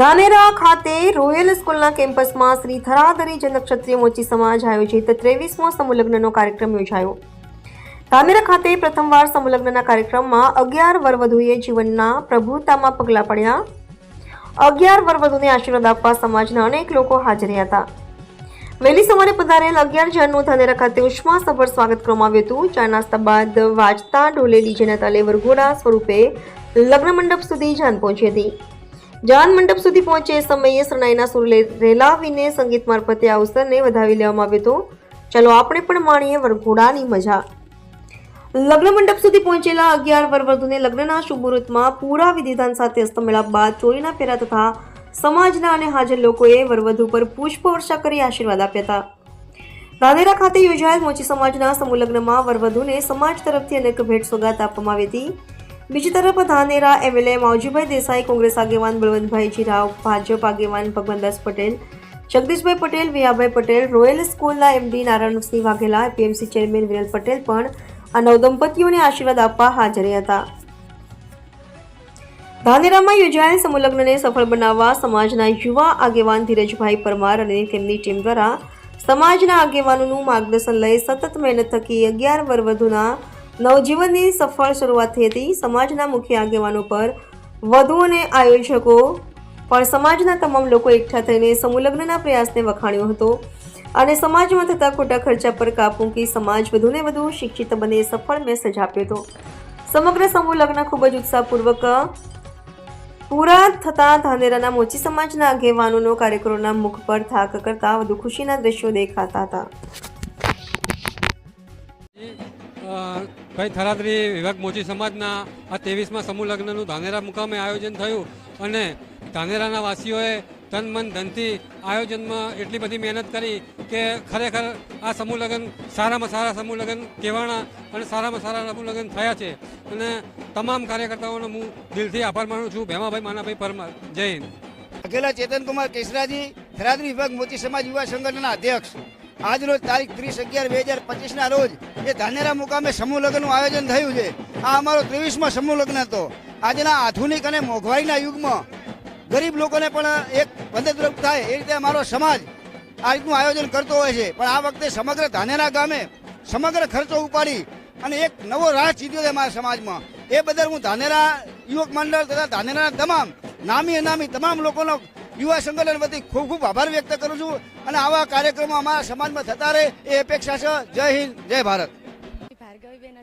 ધાનેરા ખાતે રોયલ સ્કૂલના કેમ્પસમાં શ્રી ધરાધરી જનક્ષત્રિય મોચી સમાજ આયોજિત ત્રેવીસમો સમુલગ્નનો કાર્યક્રમ યોજાયો. ધાનેરા ખાતે પ્રથમવાર સમુલગ્નના કાર્યક્રમમાં અગિયાર વરવધુએ જીવનના પ્રભુતામાં પગલાં પડ્યા. અગિયાર વરવધુને આશીર્વાદ આપવા સમાજના અનેક લોકો હાજર હતા. વહેલી સવારે પધારેલ અગિયાર જણનું ધાનેરા ખાતે ઉષ્માસભર સ્વાગત કરવામાં આવ્યું હતું. ચા નાસ્તા બાદ વાજતા ઢોલે ડીજેના તાલે વરઘોડા સ્વરૂપે લગ્ન મંડપ સુધી જાન પહોંચી હતી. જાન મંડપ સુધી પહોંચે એ સમયે શરણાઈના સુરલે રેલાવીને સંગીત મારફતે આ અવસરને વધાવી લેવામાં આવ્યો હતો. ચાલો આપણે પણ માણીએ વરઘોડાની મજા. લગ્ન મંડપ સુધી પહોંચેલા અગિયાર વરવધુને લગ્નના શુભ મુહૂર્તમાં પૂરા વિધિધાન સાથે અસ્તમેળા બાદ ચોરીના ફેરા તથા સમાજના અને હાજર લોકોએ વરવધુ પર પુષ્પવર્ષા કરી આશીર્વાદ આપ્યા હતા. રાધેરા ખાતે યોજાયેલ મોચી સમાજના સમૂહ લગ્નમાં વરવધુને સમાજ તરફથી અનેક ભેટ સોગાત આપવામાં આવી હતી. બીજી તરફ ધાનેરા એમએલએ માવજીભાઈ દેસાઈ, કોંગ્રેસ આગેવાન બળવંતભાઈ જીરાવ ભાજપ આગેવાન ભગવંતદાસ પટેલ, જગદીશભાઈ પટેલ, વિયાભાઈ પટેલ, રોયલ સ્કૂલના MD Narayansinh Vaghela, PMC chairman Viral Patel પણ આ નવદંપતીઓને આશીર્વાદ આપવા હાજર હતા. ધાનેરામાં યોજાયેલ સમુલગ્નને સફળ બનાવવા સમાજના યુવા આગેવાન ધીરજભાઈ પરમાર અને તેમની ટીમ દ્વારા સમાજના આગેવાનોનું માર્ગદર્શન લઈ સતત મહેનત થકી અગિયાર વરવધુના નવજીવનની સફળ શરૂઆત થઈ હતી સમાજના મુખ્ય આગેવાનો પર વધુ અને આયોજકો પણ સમાજના તમામ લોકો એકઠા થઈને સમુલગ્નના પ્રયાસને વખાણ્યો હતો અને સમાજમાં થતા ખોટા ખર્ચા પર કાપ મૂકી સમાજ વધુને વધુ શિક્ષિત બને સફળ મેસેજ આપ્યો હતો. સમગ્ર સમૂહલગ્ન ખૂબ જ ઉત્સાહપૂર્વક પૂરા થતા ધાનેરાના મોચી સમાજના આગેવાનોનો કાર્યક્રમના મુખ પર થાક કરતા વધુ ખુશીના દ્રશ્યો દેખાતા હતા. ભાઈ થરાદરી વિભાગ મોચી સમાજના આ ત્રેવીસમાં સમૂહ લગ્નનું ધાનેરા મુકામે આયોજન થયું અને ધાનેરાના વાસીઓએ તન, મન, ધનથી આયોજનમાં એટલી બધી મહેનત કરી કે ખરેખર આ સમૂહ લગ્ન સારામાં સારા સમૂહ લગ્ન કહેવાના અને સારામાં સારા સમૂહ લગ્ન થયા છે. અને તમામ કાર્યકર્તાઓનો હું દિલથી આભાર માનું છું. ભેમાભાઈ, માનાભાઈ પરમાર જય હિન્દ. અકેલા ચેતનકુમાર કેસરાજી, થરાદરી વિભાગ મોતી સમાજ યુવા સંગઠનના અધ્યક્ષ. આજરોજ તારીખ ત્રીસ અગિયાર બે હજાર પચીસના રોજ એ ધાનેરા મુકામે સમૂહ લગ્નનું આયોજન થયું છે. આ અમારો ત્રેવીસમાં સમૂહ લગ્ન હતો. આજના આધુનિક અને મોંઘવારીના યુગમાં ગરીબ લોકોને પણ એક મદદરૂપ થાય એ રીતે અમારો સમાજ આ રીતનું આયોજન કરતો હોય છે. પણ આ વખતે સમગ્ર ધાનેરા ગામે સમગ્ર ખર્ચો ઉપાડી અને એક નવો રાહ ચીધ્યો છે અમારા સમાજમાં. એ બદલ હું ધાનેરા યુવક મંડળ તથા ધાનેરાના તમામ નામી અનામી તમામ લોકોનો યુવા સંગઠન વતી ખૂબ ખૂબ આભાર વ્યક્ત કરું છું અને આવા કાર્યક્રમો અમારા સમાજમાં થતા રહે એ અપેક્ષા છે. જય હિન્દ, જય ભારત.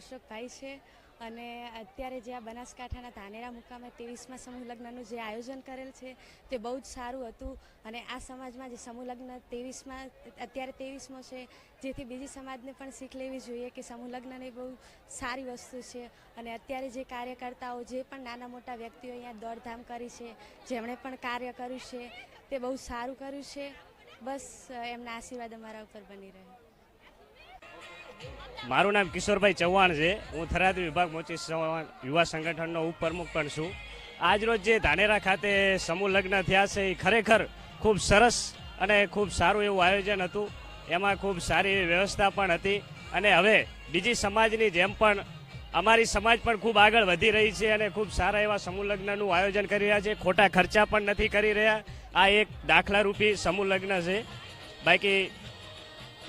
અશોકભાઈ છે અને અત્યારે જે આ બનાસકાંઠાના ધાનેરા મુકામે ત્રેવીસમાં સમૂહ લગ્નનું જે આયોજન કરેલ છે, તે બહુ જ સારું હતું. અને આ સમાજમાં જે સમૂહ લગ્ન ત્રેવીસમાં, અત્યારે ત્રેવીસમાં છે, જેથી બીજી સમાજને પણ શીખ લેવી જોઈએ કે સમૂહ લગ્ન એ બહુ સારી વસ્તુ છે. અને અત્યારે જે કાર્યકર્તાઓ, જે પણ નાના મોટા વ્યક્તિઓ અહીંયા દોડધામ કરી છે, જેમણે પણ કાર્ય કર્યું છે, તે બહુ સારું કર્યું છે. બસ, એમના આશીર્વાદ અમારા ઉપર બની રહે. મારું નામ કિશોરભાઈ ચૌહાણ છે. હું થરાદ વિભાગ મોચી યુવા સંગઠનનો ઉપપ્રમુખ પણ છું. આજરોજ જે ધાનેરા ખાતે સમૂહ લગ્ન થયા છે, એ ખરેખર ખૂબ સરસ અને ખૂબ સારું એવું આયોજન હતું. એમાં ખૂબ સારી એવી વ્યવસ્થા પણ હતી અને હવે બીજી સમાજની જેમ પણ અમારી સમાજ પણ ખૂબ આગળ વધી રહી છે અને ખૂબ સારા એવા સમૂહ લગ્નનું આયોજન કરી રહ્યા છે. ખોટા ખર્ચા પણ નથી કરી રહ્યા. આ એક દાખલારૂપી સમૂહ લગ્ન છે. બાકી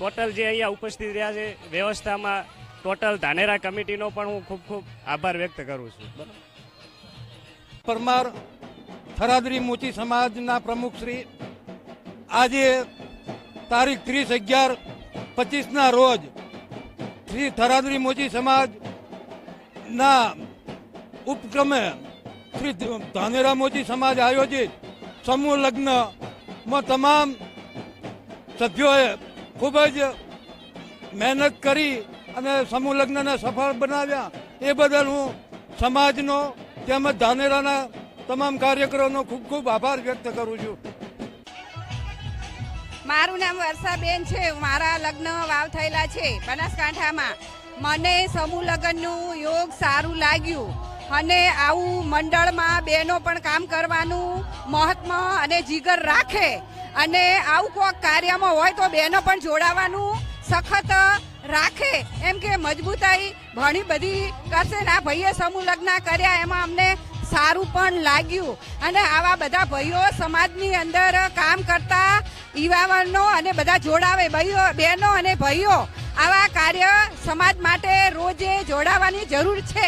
ટોટલ જે અહીંયા ઉપસ્થિત રહ્યા છે, વ્યવસ્થામાં ટોટલ ધાનેરા કમિટીનો પણ હું ખૂબ ખૂબ આભાર વ્યક્ત કરું છું. પરમાર થરાદરી મોચી સમાજના પ્રમુખ શ્રી, આજે તારીખ ત્રીસ અગિયાર પચીસના રોજ શ્રી થરાદરી મોચી સમાજના ઉપક્રમે શ્રી ધાનેરા મોચી સમાજ આયોજિત સમૂહ લગ્નમાં તમામ સભ્યોએ ખૂબ જ મહેનત કરી અને સમૂહ લગ્નને સફળ બનાવ્યા. એ બદલ હું સમાજનો તેમજ ધાનેરાના તમામ કાર્યકરોનો ખૂબ ખૂબ આભાર વ્યક્ત કરું છું. મારું નામ વર્ષાબેન છે. મારા લગ્ન વાવ થયેલા છે. બનાસકાંઠામાં. મને સમૂહ લગ્નનું યોગ સારું લાગ્યું અને આવું મંડળમાં બહેનો પણ કામ કરવાનું મહત્વ અને જીગર રાખે અને આવું કોઈક કાર્યમાં હોય તો બહેનો પણ જોડાવાનું સખત રાખે. એમ કે મજબૂતાઈ ઘણી બધી કરશે ને આ ભાઈએ સમૂહ લગ્ન કર્યા, એમાં અમને સારું પણ લાગ્યું. અને આવા બધા ભાઈઓ સમાજની અંદર કામ કરતા યુવાનો અને બધા જોડાવે ભાઈઓ, બહેનો અને ભાઈઓ, આવા કાર્ય સમાજ માટે રોજે જોડાવાની જરૂર છે.